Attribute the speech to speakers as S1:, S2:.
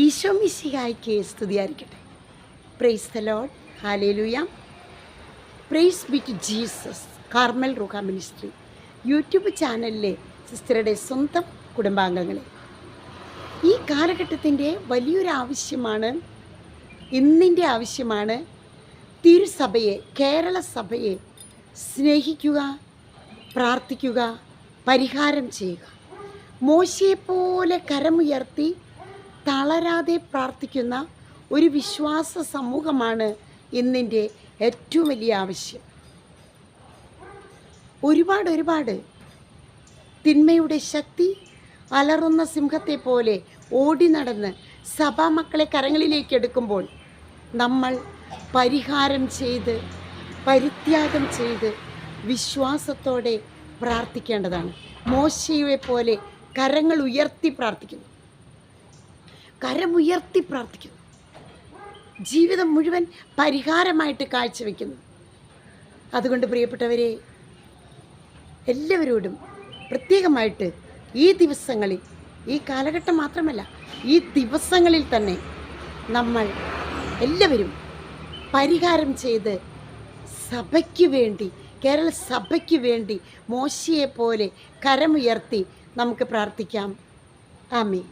S1: ഈശോ മിശിഹായ്ക്ക് സ്തുതിയായിരിക്കട്ടെ. Praise the Lord hallelujah praise with Jesus Carmel Ruha ministry YouTube ചാനലിലെ സിസ്റ്ററുടെ സ്വന്തം കുടുംബാംഗങ്ങളെ. ഈ കാലഘട്ടത്തിന്റെ വലിയൊരു ആവശ്യമാണ് ഇന്നിന്റെ ആവശ്യമാണ് തിരുസഭയെ കേരള സഭയെ സ്നേഹിക്കുക പ്രാർത്ഥിക്കുക പരിഹാരം ചെയ്യുക. മോശയെപ്പോലെ കരമുയർത്തി തളരാതെ പ്രാർത്ഥിക്കുന്ന ഒരു വിശ്വാസ സമൂഹമാണ് ഇന്നിന്റെ ഏറ്റവും വലിയ ആവശ്യം. ഒരുപാട് ഒരുപാട് തിന്മയുടെ ശക്തി അലറുന്ന സിംഹത്തെ പോലെ ഓടി നടന്ന് സഭാമക്കളെ കരങ്ങളിലേക്ക് എടുക്കുമ്പോൾ നമ്മൾ പരിഹാരം ചെയ്ത് പരിത്യാഗം ചെയ്ത് വിശ്വാസത്തോടെ പ്രാർത്ഥിക്കേണ്ടതാണ്. മോശയെ പോലെ കരങ്ങൾ ഉയർത്തി പ്രാർത്ഥിക്കുന്നു. കരമുയർത്തി പ്രാർത്ഥിക്കുന്നു. ജീവിതം മുഴുവൻ പരിഹാരമായിട്ട് കാഴ്ചവെക്കുന്നു. അതുകൊണ്ട് പ്രിയപ്പെട്ടവരെ എല്ലാവരോടും പ്രത്യേകമായിട്ട് ഈ ദിവസങ്ങളിൽ ഈ കാലഘട്ടം മാത്രമല്ല ഈ ദിവസങ്ങളിൽ തന്നെ നമ്മൾ എല്ലാവരും പരിഹാരം ചെയ്ത് സഭയ്ക്ക് വേണ്ടി കേരള സഭയ്ക്ക് വേണ്ടി മോശിയെപ്പോലെ പോലെ കരമുയർത്തി നമുക്ക് പ്രാർത്ഥിക്കാം. ആമേ